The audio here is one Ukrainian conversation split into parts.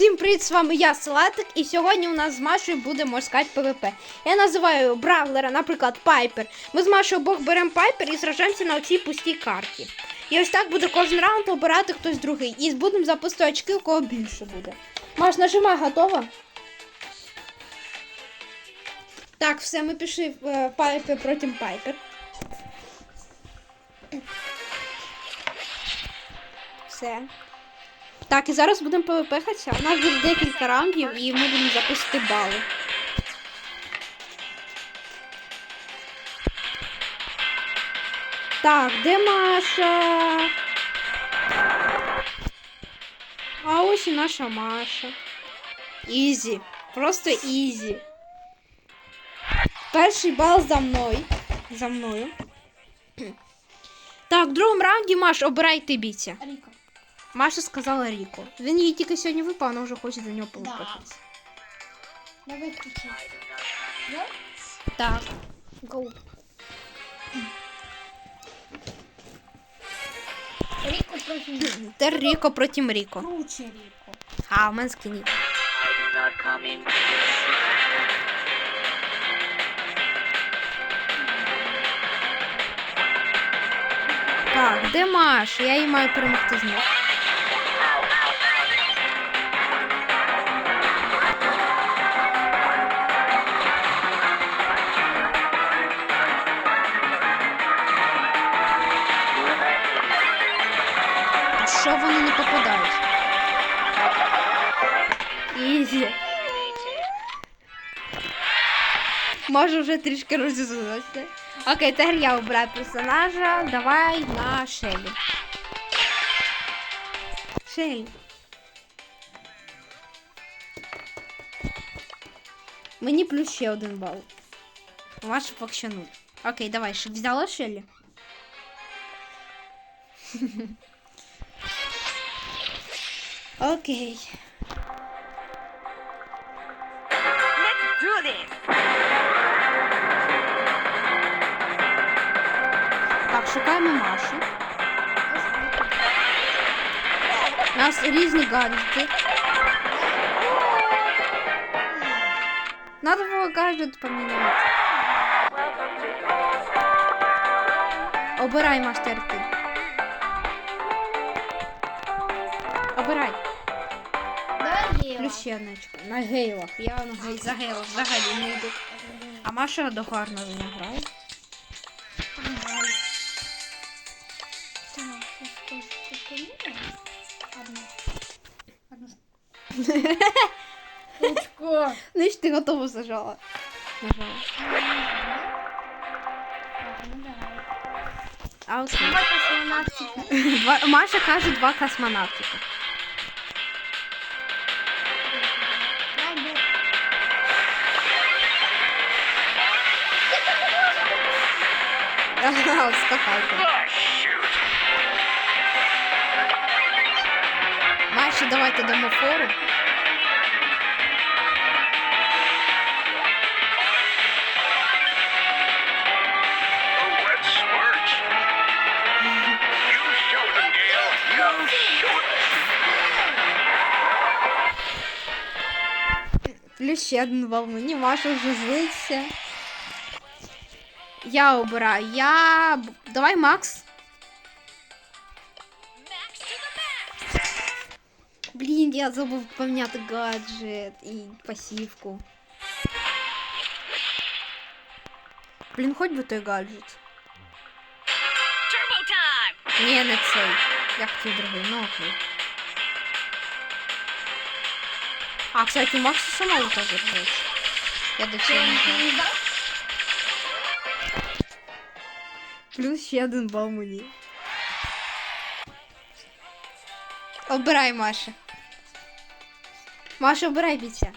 Всім привіт, з вами я, Салатик, і сьогодні у нас з Машою буде морська ПВП. Я називаю Бравлера, наприклад, Пайпер. Ми з Машою обох беремо Пайпер і сражаємося на цій пустій карті. І ось так буде кожен раунд обирати хтось другий. І будемо запустити очки, у кого більше буде. Маш, нажимай, готова? Так, все, ми пішли в е, Пайпер проти Пайпер. Все. Так, і зараз будемо ПВП-хатися. У нас буде декілька раундів і ми будемо запустити бали. Так, де Маша? А ось і наша Маша. Ізі. Просто ізі. Перший бал за мною. За мною. Так, в другому раунді Маш, обирай ти бійця. Ріко. Маша сказала Ріко. Він їй тільки сьогодні випав, вона вже хоче за нього полупитися. Я виключу. Я? Так. Гоу. Ріко проти Тер Ріко проти Ріко. круче Ріко. А, у мене скині. Так, де Маш? Я її маю перемогти з Ізі. Може вже трішки розізлилася. Окей, тепер я обираю персонажа. Давай на Шелі. Шелі. Мені плюс ще один бал. Ваша поки що нуль. Окей, давай, щоб взяла Шелі. Окей. Do. Так, шукаємо Машу. У нас різні гаджети. Надо було гаджет поміняти. Обирай мастер ти. Обирай. Одничку. На гейлах. Я на гей за гейлах взагалі не йду. А Маша до гарно за нього грає. Ну ж ти готово зажала. Нажала. А. Два, Маша каже два космонавтика. Ага, скакайте. Ваші давайте дамо фору. Плюс ще один волну, не Маша уже злиться. Я обираю. Я. б- Давай Макс. Блін, я забув поміняти гаджет і пасівку. Блін, хоч би той гаджет. Turbo time. Ні, не цей. Я хотів другий, ну окей. А, кстати, Макс самого теж грається. Я до цього не знаю. Плюс ще один бал мені. Обирай, Маша. Маша, обирай бійця.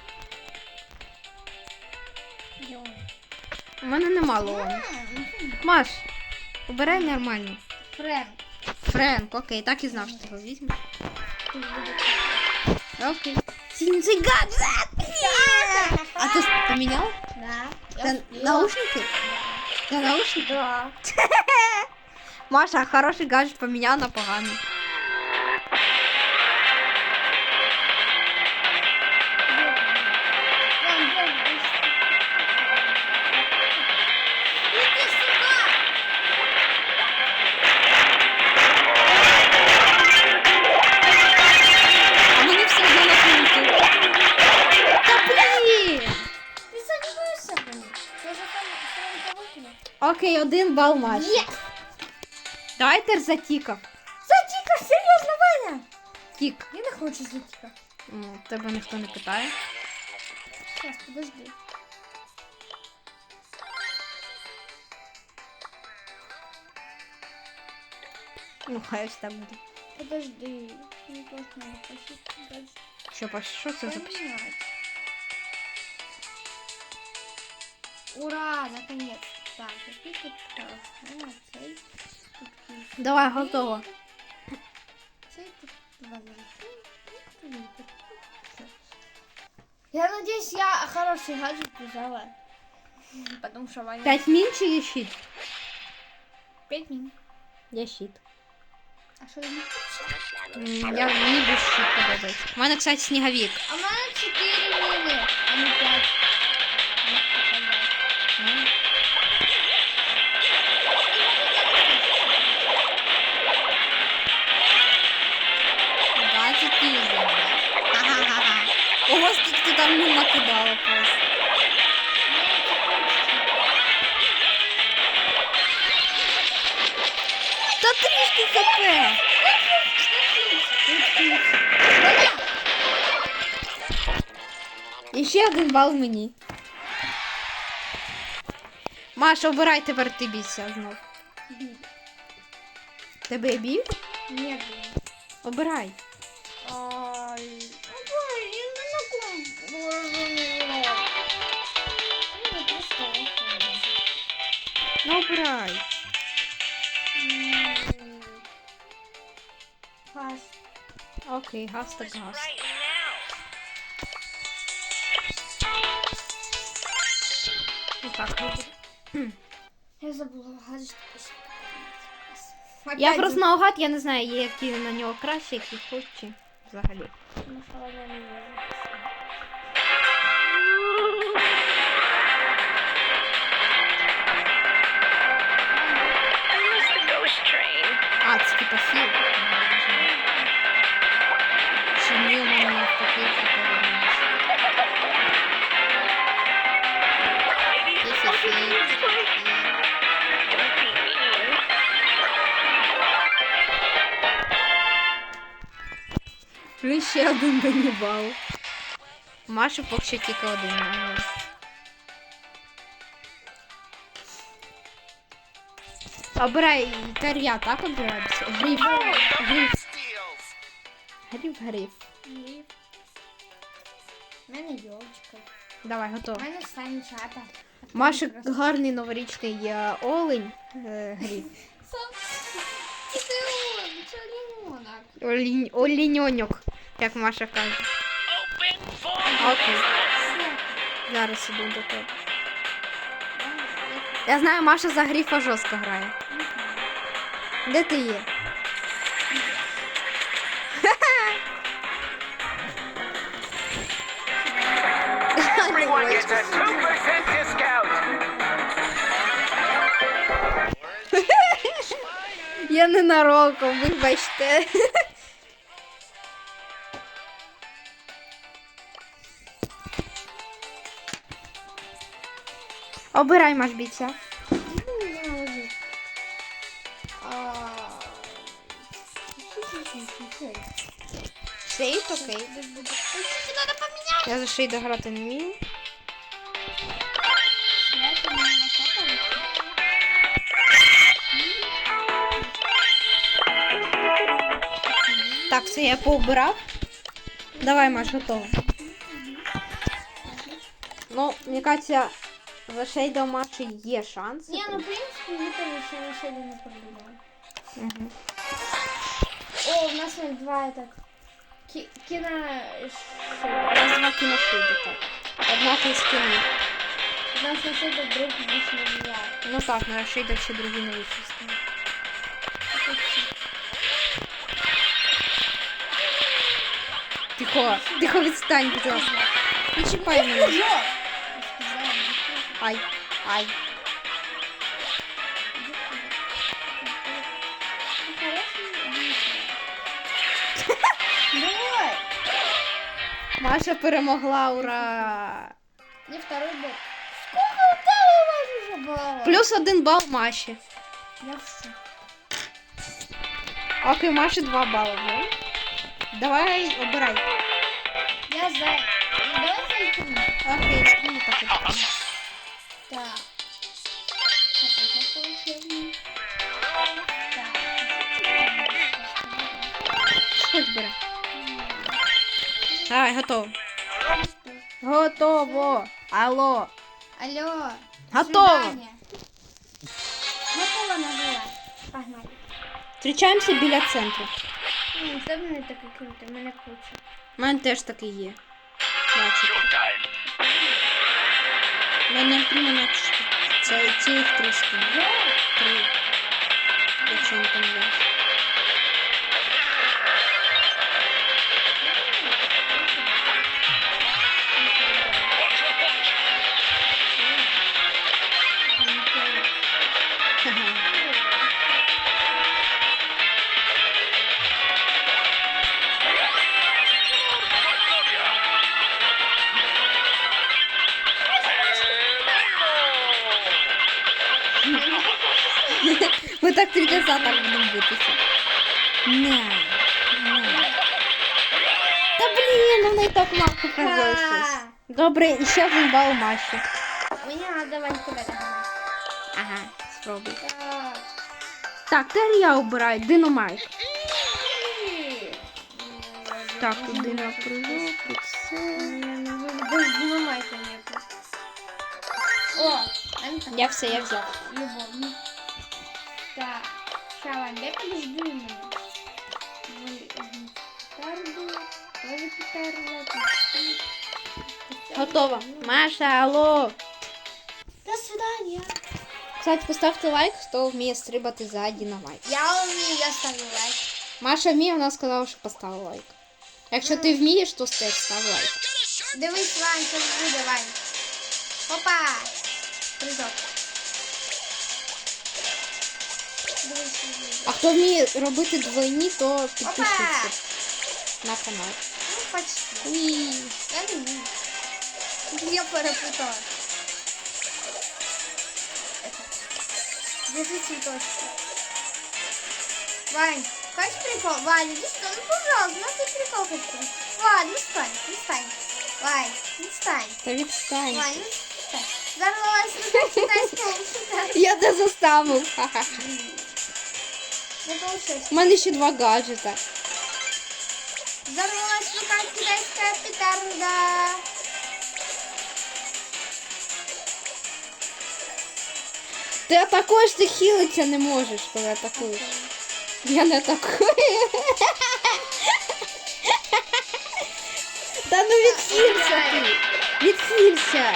У мене нема лону. Маш, обирай нормально. Френ. Френк, окей, так і знав, що ти його візьмеш. Окей. Синцей гаджет! А ти поміняв? Да. Це наушники? Це наушники? Да. Маша, хороший гаджет поменял на поганый. Окей, один бал Маші. Є! Давайте затікав. Затіка, серйозно, Ваня! Тік. Я не хочу затіка. Ну, тебе ніхто не питає. Сейчас, подожди. Ну, хай ось так буде. Подожди. Мне тоже надо посмотреть. Подожди. Що, Паш, що це за пісня? Понять. Ура, наконец. Так, какие тут классные. А, цей тут кіт. Давай, готово. Цей тут возвращен. Тут тут. Всё. Я надеюсь, я хороший гаджет взяла. Потому что Ваня... П'ять мін чи є щит? Пять минут. Є щит. А что я не хочу? М, Я, мені більше щит подобається. У мене, кстати, сніговік. А у меня 4 мины, а не 5. І ще один бал мені. Маша, обирай тепер ти бійся знов. Тебе я б'ю? Нет, блин. Обирай. Ай, ой, я не Ну. Ну, обирай. М. Окей, газ так газ. Ну. Я забула гаджет. Я просто наугад, я не знаю, є які на нього краще, які худші взагалі. Train. А, це типа філ. Ще один бенібал. Маша поки що тільки один має. Обирай, тепер я так обираюся. Гриф. Гриф. Steals. Гриф, гриф. У мене йолочка. Давай, У готово. мене санчата. Маша гарний новорічний е, олень. Е, гриф. Це. Олінь, оліньоньок, як Маша каже. Окей. Зараз іду до тебе. Я знаю, Маша за грифа жорстко грає. Де ти є? Everyone gets a 2% discount. Я вибачте. Обирай маш бійця. Шейд, окей. Я за шейда грати не вмію. Так, все, я поубирав. Давай, Маш, готово. Ну, мені кажеться, за шейда у Маші є шанс. Не, ну в принципе не конечно, я шею не проблема. Угу. О, у нас есть два это ки- кино У нас два кіношейди, так. Одна ти скини. У нас на шею друг лично меня. Ну так, на шейда ще другі нові скини. Тихо, тихо відстань, будь ласка. Не чіпай мене. Ай, ай. Маша перемогла, ура! Мне второй бот. Сколько у тебя бала. Плюс один бал Маші. Я все. Окей, Маші два бали. да? Давай, обирай. Я за... Давай зайти. Окей, ну так. і так. Так. Так, я получаю. Так. Хоч бери. Давай, готово. Готово. Алло. Алло. Готово. свидання. Готово називай. Погнали. Зустрічаємося біля центру. М, Це мене таке круто, мене круче. У мене теж таке є. Бачите. Showtime. Мене прямо Це цілих три скини. Три. Якщо не. Не. Не. Та блін, вона і так позойшись. Ха. Добре, і ще один бал Маші. Мені треба тебе. Ага, спробуй. Так. Тепер я обираю Диномайк. Так, тут динопрыжок, тут все. Без динамайка нету. О, Я все, я взяв. Любовник. Так. Шалан, де підожди мене? Готово. Маша, алло. До свидания. Кстати, поставте лайк, хто вміє стрибати за Динамайк. Я умею, я ставлю лайк. Маша вміє, вона сказала, що поставила лайк. Якщо ти вмієш, то теж став лайк. Дивись, Вань, що буде, Вань. Опа! Прыжок. Дивись, що буде. А хто вміє робити двойні, то підпишіться Опа! на канал. Ну, почти. Уі. Я не вмію. Я перепутала. Держи цветочки. Вань, хочешь прикол? Вань, иди сюда, ну пожалуйста, ну ты прикол хочешь. Вань, ну встань, не встань. Вань, не встань. Та відстань. Вань, ну встань. Здоровалась, ну китайская. Я не заставив. Ха-ха. Не получилось. У мене ще два гаджета. Здоровалась, ну как китайская петарда. Ти атакуєш, ти хілитися не можеш, коли атакуєш. Я не атакую. Та ну відхилься ти. Відхилься.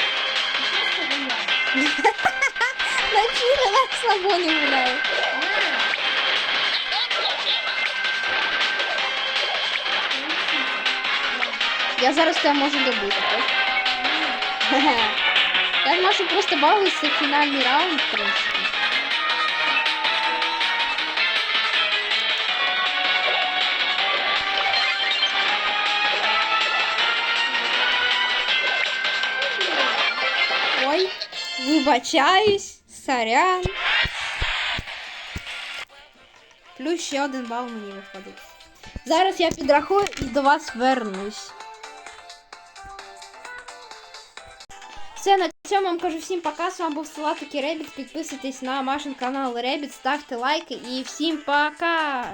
Начали на слабо не гуляє. Я зараз тебе можу добити. так? Я Машу просто балуюсь, це фінальний раунд, в принципі. Ой, вибачаюсь, сорян. Плюс ще один бал мені виходить. Зараз я підрахую і до вас вернусь. Все, на цьому вам кажу всім пока. З вами був Салатик і Ребіт. Підписуйтесь на Машин канал Ребіт, ставте лайки і всім пока!